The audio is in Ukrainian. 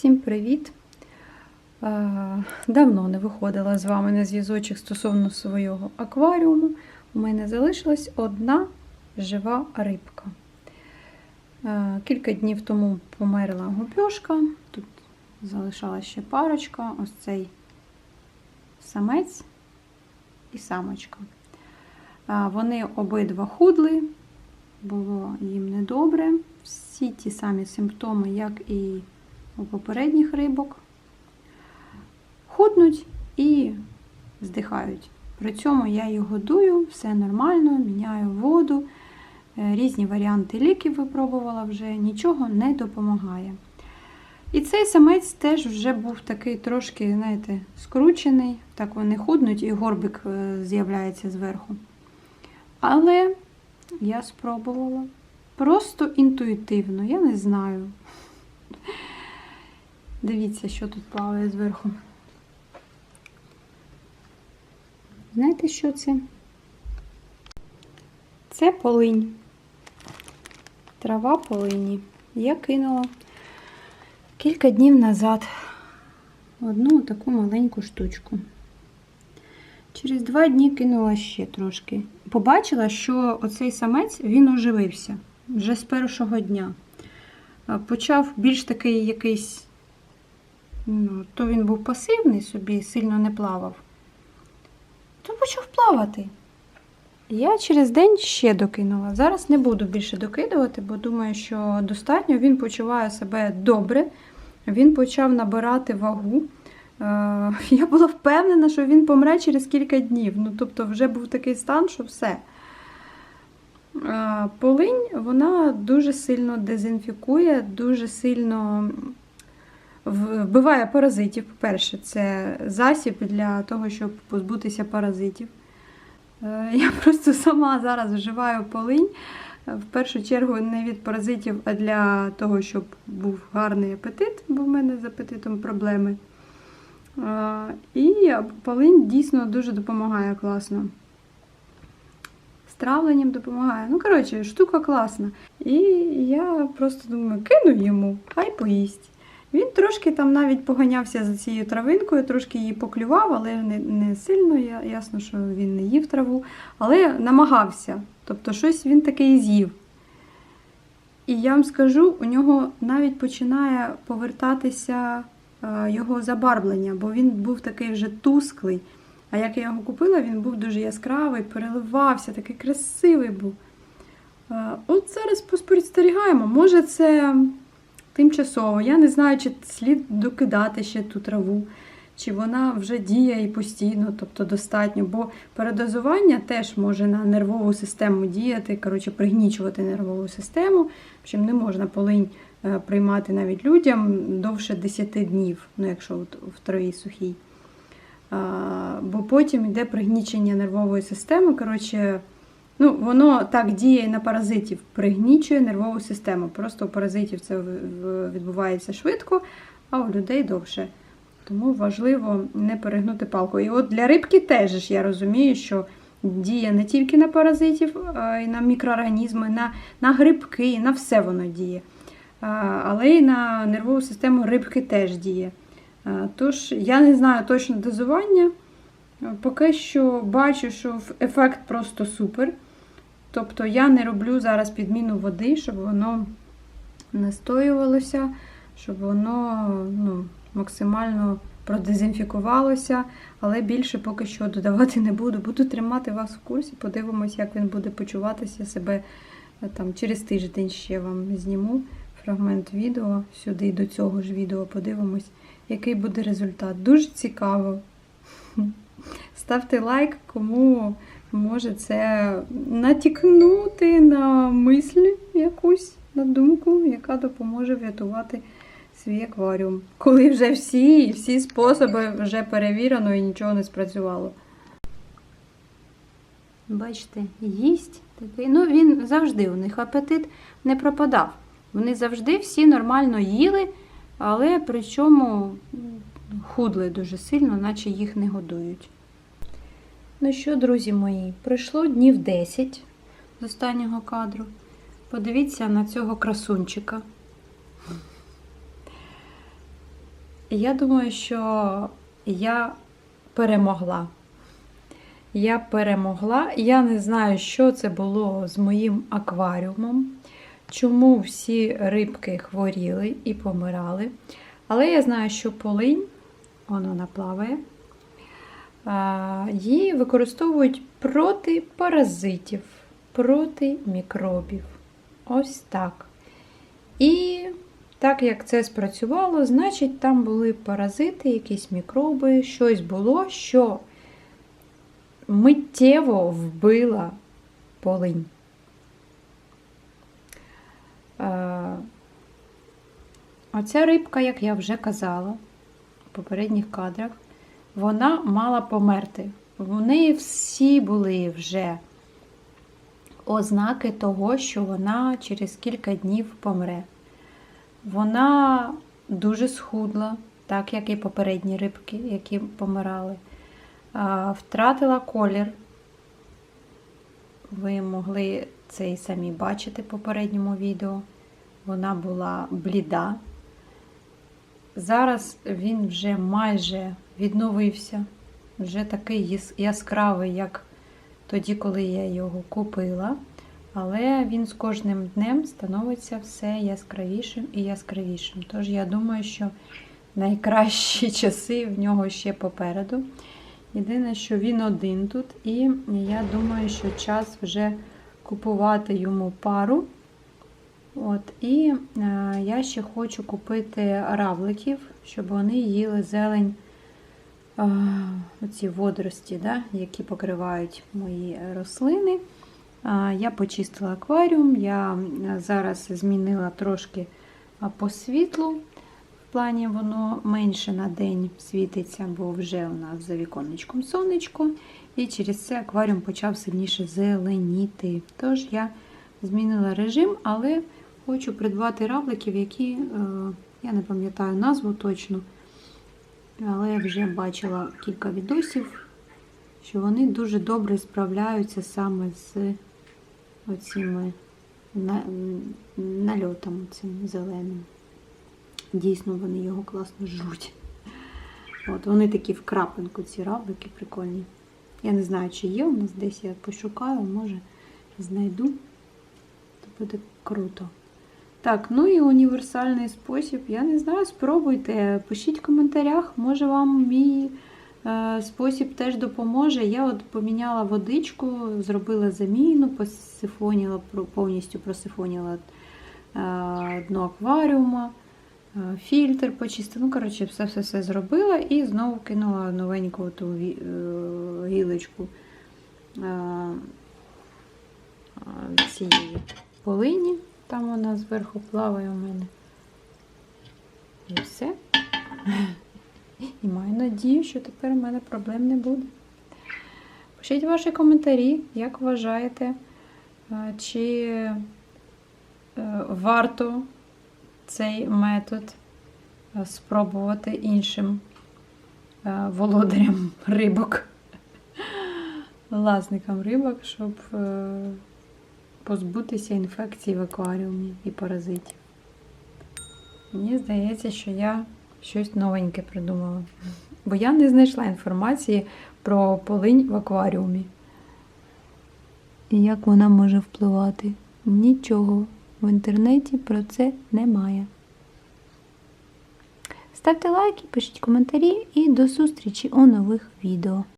Всім привіт! Е, Давно не виходила з вами на зв'язочок стосовно свого акваріуму. У мене залишилась одна жива рибка. Е, Кілька днів тому померла гупьошка. Тут залишалася ще парочка, ось цей самець і самочка. Е, Вони обидва худли, було їм недобре. Всі ті самі симптоми, як і у попередніх рибок, худнуть і здихають. При цьому я їх годую, все нормально, міняю воду, е, різні варіанти ліків випробувала вже, нічого не допомагає. І цей самець теж вже був такий трошки, знаєте, скручений, так вони худнуть, і горбик е, з'являється зверху. Але я спробувала. Просто інтуїтивно, я не знаю. Дивіться, що тут плаває зверху. Знаєте, що це? Це полинь. Трава полині. Я кинула кілька днів назад одну таку маленьку штучку. Через два дні кинула ще трошки. Побачила, що оцей самець він оживився вже з першого дня. Почав більш такий якийсь Ну, то він був пасивний собі, сильно не плавав. То почав плавати. Я через день ще докинула. Зараз не буду більше докидувати, бо думаю, що достатньо. Він почуває себе добре, він почав набирати вагу. Е, Я була впевнена, що він помре через кілька днів. Ну, тобто, вже був такий стан, що все. Е, Полинь вона дуже сильно дезінфікує, дуже сильно вбиває паразитів. По-перше, це засіб для того, щоб позбутися паразитів. Е, Я просто сама зараз вживаю полинь. В першу чергу не від паразитів, а для того, щоб був гарний апетит, бо в мене з апетитом проблеми. Е, І полинь дійсно дуже допомагає класно. З травленням допомагає. Ну, коротше, штука класна. І я просто думаю, кину йому, хай поїсть. Він трошки там навіть поганявся за цією травинкою, трошки її поклював, але не не сильно. Ясно, що він не їв траву, але намагався. Тобто щось він таке і з'їв. І я вам скажу, у нього навіть починає повертатися його забарвлення, бо він був такий вже тусклий. А як я його купила, він був дуже яскравий, переливався, такий красивий був. От зараз спостерігаємо, може це тимчасово. Я не знаю, чи слід докидати ще ту траву, чи вона вже діє і постійно, тобто достатньо. Бо передозування теж може на нервову систему діяти, коротше, пригнічувати нервову систему. Чим не можна полинь е, приймати навіть людям довше 10 днів, ну якщо в траві сухій. Бо потім йде пригнічення нервової системи. коротше, Ну, Воно так діє на паразитів, пригнічує нервову систему. Просто у паразитів це відбувається швидко, а у людей довше. Тому важливо не перегнути палку. І от для рибки теж я розумію, що діє не тільки на паразитів, а й на мікроорганізми, на на грибки, на все воно діє. Але й на нервову систему рибки теж діє. Тож, я не знаю точно дозування. Поки що бачу, що ефект просто супер. Тобто я не роблю зараз підміну води, щоб воно настоювалося, щоб воно ну, максимально продезінфікувалося, але більше поки що додавати не буду. Буду тримати вас в курсі, подивимось, як він буде почуватися себе там, через тиждень ще вам зніму фрагмент відео сюди до цього ж відео подивимось, який буде результат. Дуже цікаво. Ставте лайк, кому може це натікнути на мисль якусь, на думку, яка допоможе врятувати свій акваріум. Коли вже всі всі способи вже перевірено і нічого не спрацювало. Бачите, їсть такий. Ну, він завжди у них апетит не пропадав. Вони завжди всі нормально їли, але причому худли дуже сильно, наче їх не годують. Ну що, друзі мої, пройшло днів 10 з останнього кадру. Подивіться на цього красунчика. я думаю, що я перемогла. Я перемогла. Я не знаю, що це було з моїм акваріумом, чому всі рибки хворіли і помирали. Але я знаю, що полинь, вона плаває, а, її використовують проти паразитів, проти мікробів. Ось так. І так як це спрацювало, значить там були паразити, якісь мікроби, щось було, що миттєво вбила полинь. Оця рибка, як я вже казала в попередніх кадрах, вона мала померти. В неї всі були вже ознаки того, що вона через кілька днів помре. Вона дуже схудла, так як і попередні рибки, які помирали. Втратила колір. Ви могли це і самі бачити в попередньому відео. Вона була бліда. Зараз він вже майже відновився, вже такий яскравий, як тоді, коли я його купила. Але він з кожним днем становиться все яскравішим і яскравішим. Тож я думаю, що найкращі часи в нього ще попереду. Єдине, що він один тут, і я думаю, що час вже купувати йому пару. От, І е, я ще хочу купити равликів, щоб вони їли зелень, оці водорості, да, які покривають мої рослини. Е, я почистила акваріум, я е, зараз змінила трошки по світлу. В плані воно менше на день світиться, бо вже у нас за віконечком сонечко. І через це акваріум почав сильніше зеленіти. Тож я змінила режим, але хочу придбати равликів, які, е, я не пам'ятаю назву точно, але я вже бачила кілька відосів, що вони дуже добре справляються саме з оціми нальотом цим зеленим. Дійсно, вони його класно жруть. От, вони такі в крапинку, ці равлики прикольні. Я не знаю, чи є у нас десь, я пошукаю, може знайду. То буде круто. Так, ну і універсальний спосіб. Я не знаю, спробуйте. Пишіть в коментарях, може вам мій е, спосіб теж допоможе. Я от поміняла водичку, зробила заміну, посифоніла, повністю просифоніла е, дно акваріума, е, фільтр почистила. Ну, коротше, все-все-все зробила і знову кинула новеньку ту е, гілочку е, е, цієї полині. Там вона зверху плаває у мене. І все. І маю надію, що тепер у мене проблем не буде. Пишіть ваші коментарі, як вважаєте, е, чи е, варто цей метод е, спробувати іншим володарям рибок, власникам рибок, щоб позбутися інфекцій в акваріумі і паразитів. Мені здається, що я щось новеньке придумала. Бо я не знайшла інформації про полинь в акваріумі. І як вона може впливати? Нічого в інтернеті про це немає. Ставте лайки, пишіть коментарі і до зустрічі у нових відео.